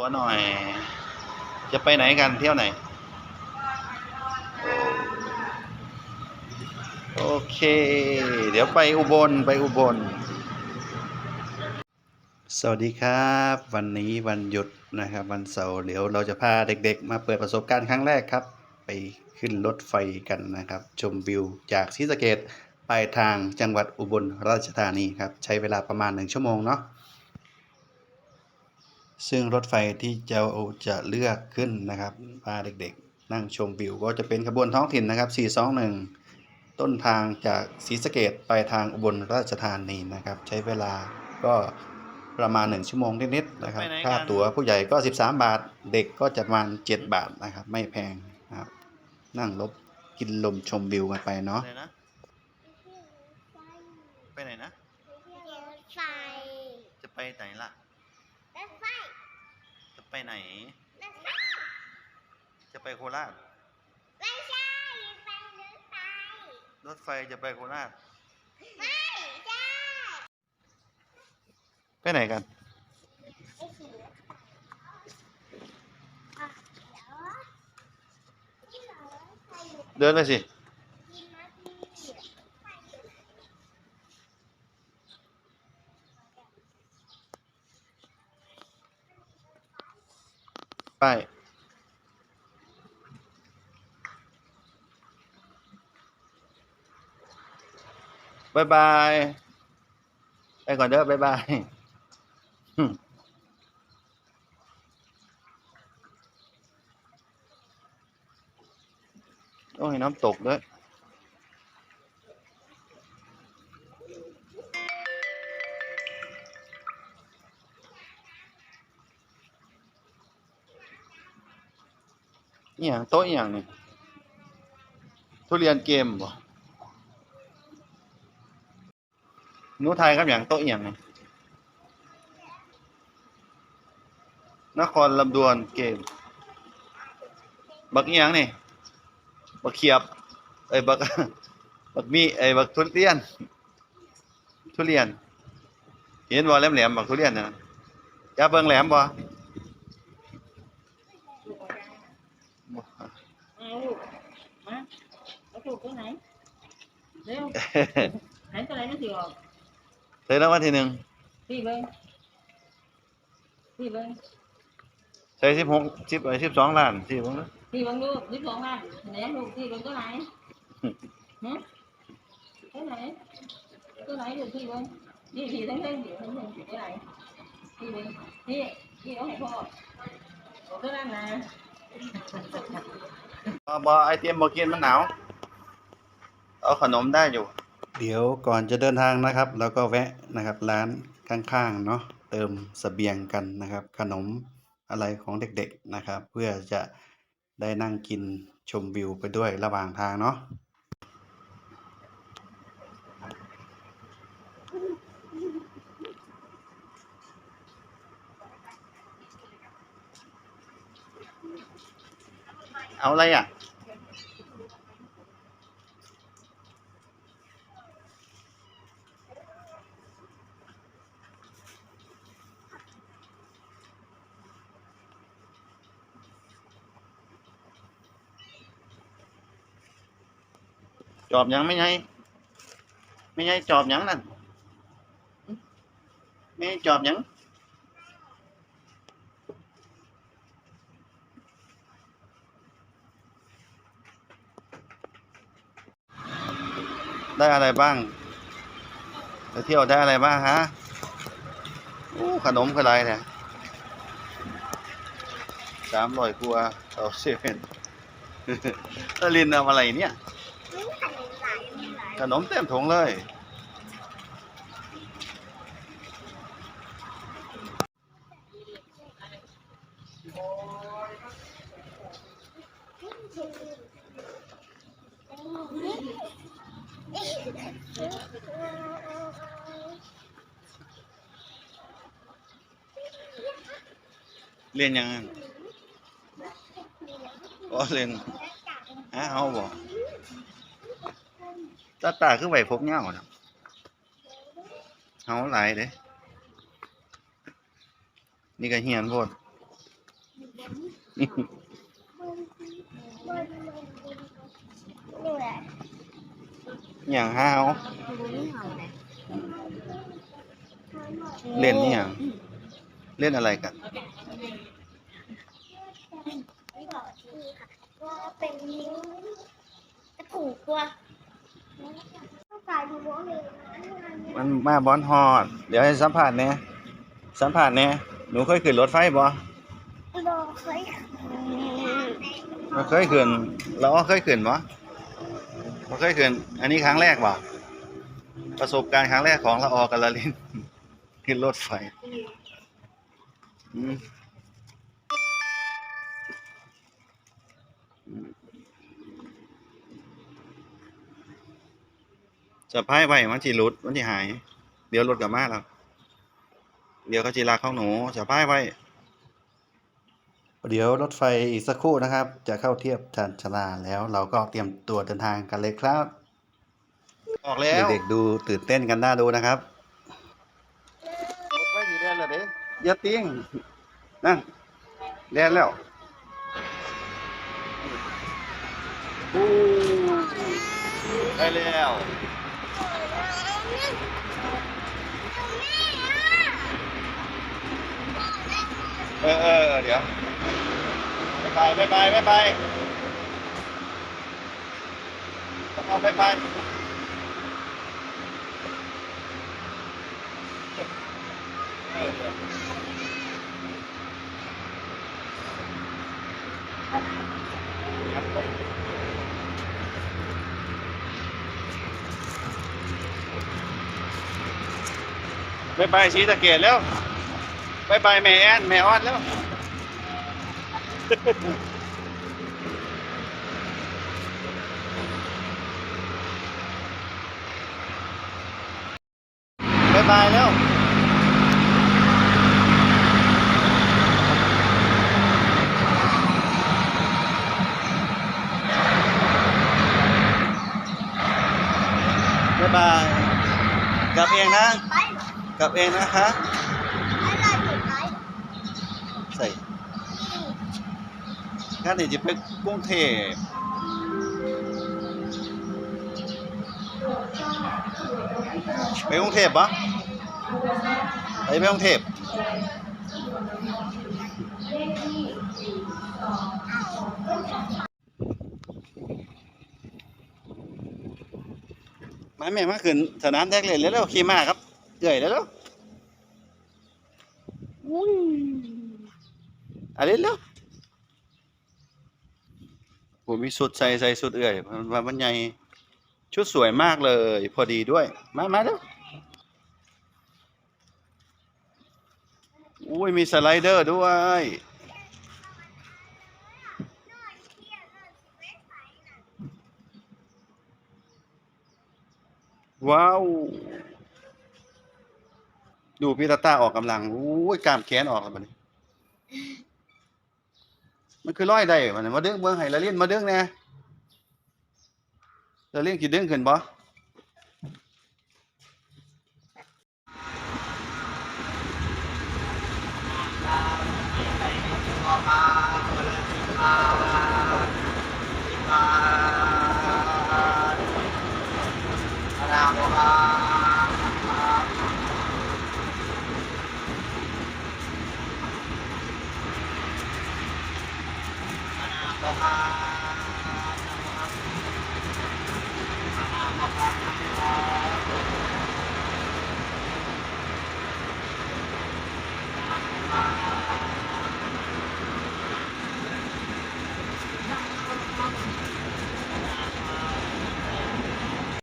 ตัวหน่อย จะไปไหนกันเที่ยวไหน โอเค เดี๋ยวไปอุบลไปอุบล สวัสดีครับ วันนี้วันหยุดนะครับ วันเสาร์เดี๋ยวเราจะพาเด็กๆ มาเปิดประสบการณ์ครั้งแรกครับ ไปขึ้นรถไฟกันนะครับ ชมวิวจากศรีสะเกดปทางจังหวัดอุบลราชธานีครับ ใช้เวลาประมาณหนึ่งชั่วโมงเนาะ ซึ่งรถไฟที่จะจะเลือกขึ้นนะครับพาเด็กๆ นั่งชมวิวก็จะเป็นขบวนท้องถิ่นนะครับ 421 ต้นทางจากศรีสะเกดไปทางอุบลราชธานีนะครับ ใช้เวลาก็ประมาณ 1 ชั่วโมงนิดๆนะครับไปไหนกันค่าตั๋วผู้ใหญ่ก็ 13 บาท เด็กก็จะประมาณ 7 บาทนะครับ ไม่แพงนะครับ นั่งรถกินลมชมวิวกันไปเนาะไหนนะไปไหนนะรถไฟจะไปไหนล่ะรถไฟจะ ไปไหนรถไฟจะไปโคราช ไม่ใช่ไปรถไฟรถไฟจะไปโคราช ไม่ใช่ไปไหนกันไอ้สีอะเดี๋ยวนี่เหรอรถไฟอยู่เดินไปสิ กินนะพี่ไฟอยู่ ไปบายบาย ไปก่อนเด้อบายบายโอ้ยน้ำตกด้วย อหย่างโต๊ะอหย่างนี่ทุเรียนเกมบ่หนูไทยครับอย่างโต๊ะอหย่างนี่นครลำดวนเกม บักอหย่างนี่ บักเขียบเอ้ยบักบักมีเอ้ยบักทุเรียน ทุเรียน เห็นบ่แหลมๆบักทุเรียนนะอย่าเบิ่งแหลมบ่ เอาลูกมาเอาถูกตัวไหน เร็วไหนตัวไหนมันสิออก เลยรางวัลที่หนึ่งพี่เบิ้งพี่เบิ้งใช้สิบหกสิบไอ้สิบสองล้านสิบงนะพี่เบิ้งลูกยี่สิบสองล้านไหนลูกพี่เบิ้งตัวไหนฮะตัวไหนตัวไหนลูกพี่เบิ้งนี่พี่ทั้งเส้นอยู่ทั้งเส้นอยู่ตัวไหนพี่เบิ้งนี่พี่เอาให้พ่อบอกตัวนั้นนะบอบอไอเตรียมบอกกินมันหนาว เอาขนมได้อยู่ เดี๋ยวก่อนจะเดินทางนะครับ แล้วก็แวะนะครับร้านข้างๆเนาะเติมเสบียงกันนะครับ ขนมอะไรของเด็กๆนะครับ เพื่อจะได้นั่งกินชมวิวไปด้วยระหว่างทางเนาะเอาอะไรอะ จอบยังไม่ไงไม่ไงจอบยังนั่นไม่จอบยังได้อะไรบ้างไปเที่ยวได้อะไรบ้างฮะโอ้ขนมคือะไรเนี่ยสามร้อยกว่าต่อเซเว่นลินเอาอะไรเนี่ย นี่ขนมหลายมีหลาย ขนมเต็มถุงเลย เรียนยังไงอ๋อเรียนฮะเอาบ่ ตาตาคือไหวพบเงาเนาะเอาหลายเด้นี่ก็เฮียนโพดอย่างห้าวเล่นนี่อย่างเล่นอะไรกันก็เป็นนิ้วกระถูกตัว มันมาบอนฮอด เดี๋ยวให้สัมผัสเนี่ยสัมผัสเนี่ยหนูเคยขึ้นรถไฟบ่รอเคยเราเคยขึ้นเราก็เคยขึ้นบ่เราเคยขึ้น อันนี้ครั้งแรกบ่ประสบการณ์ครั้งแรกของละออกับละลินขึ้นรถไฟอืม จะพายไว้มันสิหลุดมันสิหาย เดี๋ยวรถกลับมาแล้วเดี๋ยวเขาจิลากของหนูจะพายไว้ เดี๋ยวรถไฟอีกสักครู่นะครับ จะเข้าเทียบชานชาลาแล้วเราก็เตรียมตัวเดินทางกันเลยครับออกแล้วเด็กๆดูตื่นเต้นกันน่าดูนะครับรถไฟสีแดงแล้วเด้อย่าติ้งนั่นแดงแล้วอู้ได้แล้ว เออเออเออเดี๋ยวไปไปไปไปไปเอาไปไป ไปไปสีตะเกียแล้วไปไปแม่แอนแม่ออนแล้ว บายบายแล้วบายบายกลับเองนะ กลับเองนะคะใส่งั้นเดี๋ยวจะไปกรุงเทพไปกรุงเทพปะไปไปกรุงเทพมาแม่มาขึ้นสนามแดกเล่นแล้วๆขี่มาครับ เอื่อยแล้วๆวุ้นอะไรแล้วผมมีสุดใส่ใส่สุดเอื่อยมันมันมันใหญ่ชุดสวยมากเลย พอดีด้วย มามาแล้วอุ้ยมีสไลเดอร์ด้วยว้าว ดูพี่ตาต้าออกกำลังอู้ยกล้ามแขนออกแล้วบันมันคือร้อยได้มัดนี้มาดึงเบิ่งไห้ละเล่นมาดึงแน่ละเล่นกี่ดึงขึ้นบ่มา